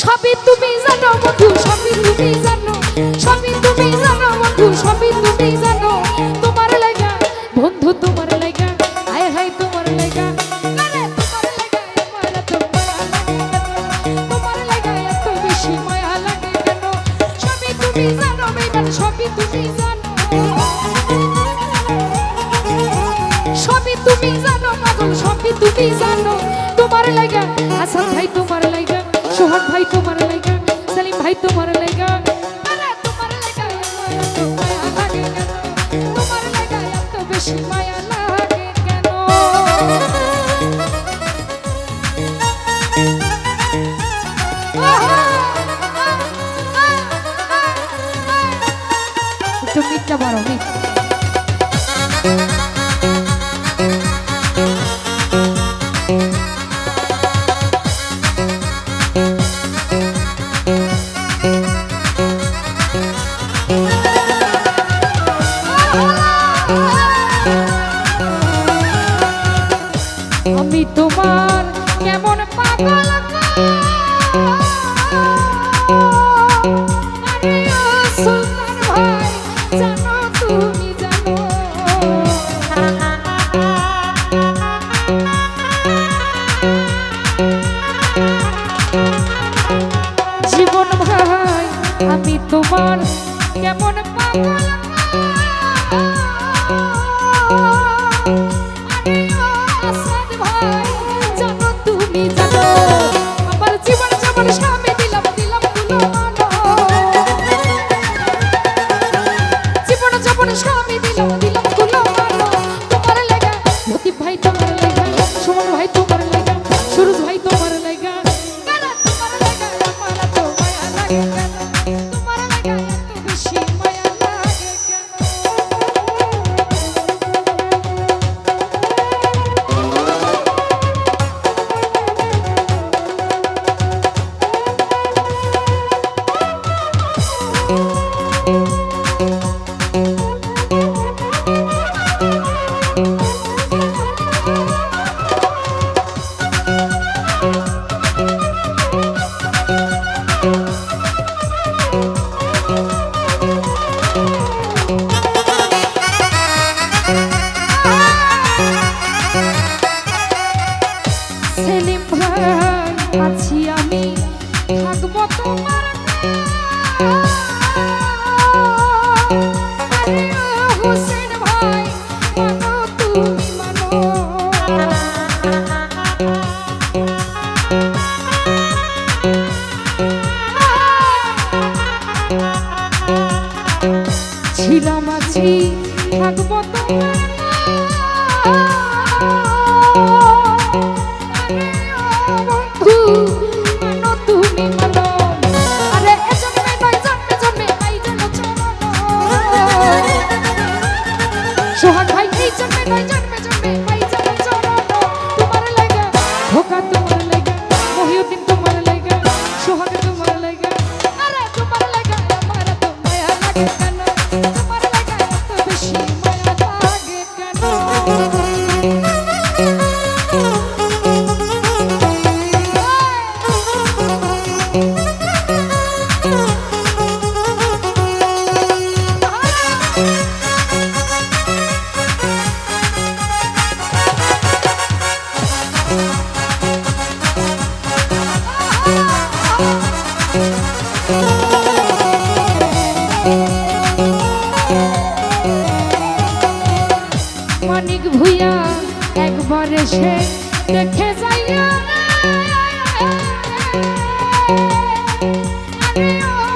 সবই তুমি জানো বন্ধু, সবই তুমি জানো, সবই তুমি জানো বন্ধু, সবই তুমি জানো। তোমার লাগা, বন্ধু তোমার লাগা, হায় হায় তোমার লাগা। তুমি জানো। তোমার লাগা, আসাম ভাই তোমার লাগা। সোহান ভাই তোমার লাইগা সালিম ভাই তোমার শুরু ভাই Thank you.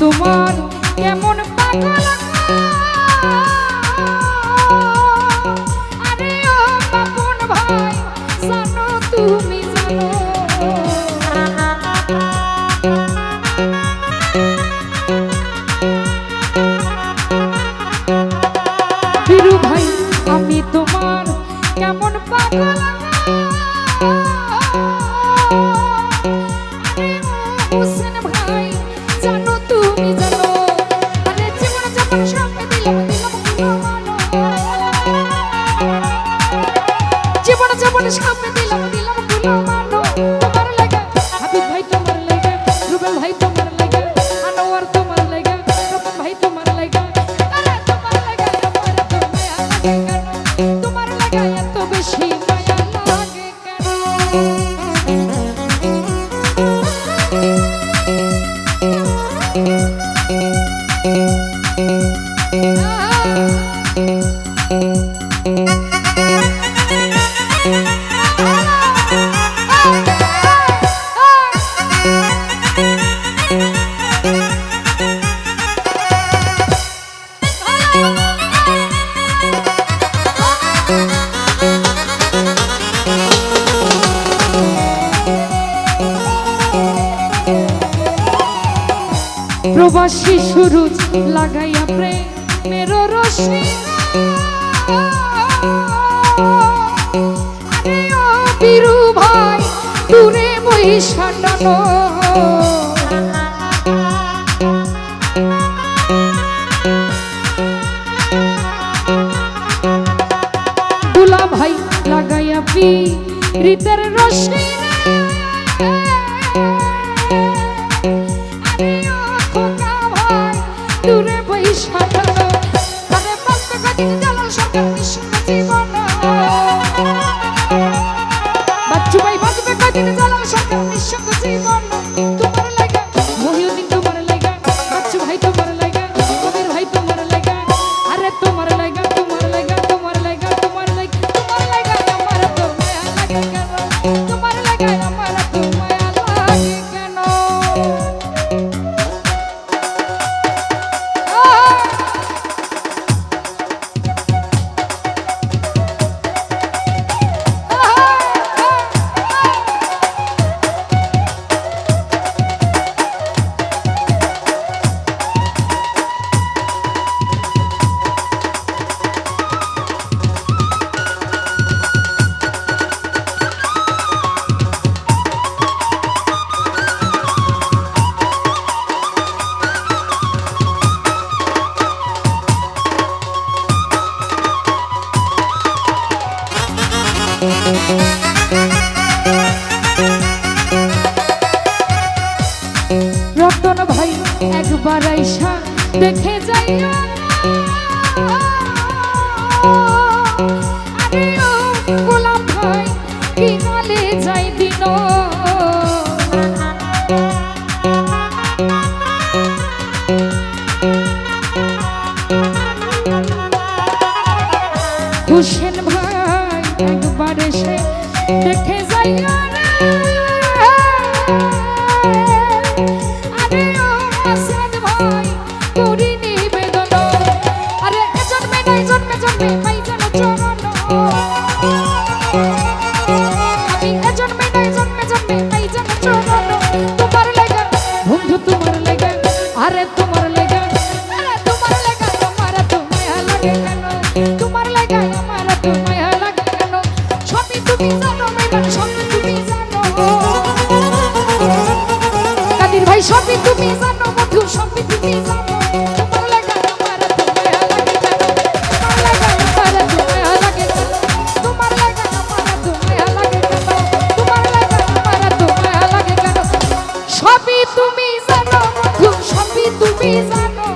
The tomorrow. সামনে দিলাম দিলাম গুলামা ভালোবাসি শুরু লাগাইয়া প্রেমের রশ্মি। বিরু ভাই দূরে মই সাটানো ভাই লাগাইয়া পি রীতের রশ্মি রতন ভাই একবার আইসা দেখে যাইও হুসেন ভাই একবার এসে দেখে যাইয়া পীর ভাই সবই তুমি জানো মধু সবই তুমি জানো। তুমি জানো সবই তুমি জানো।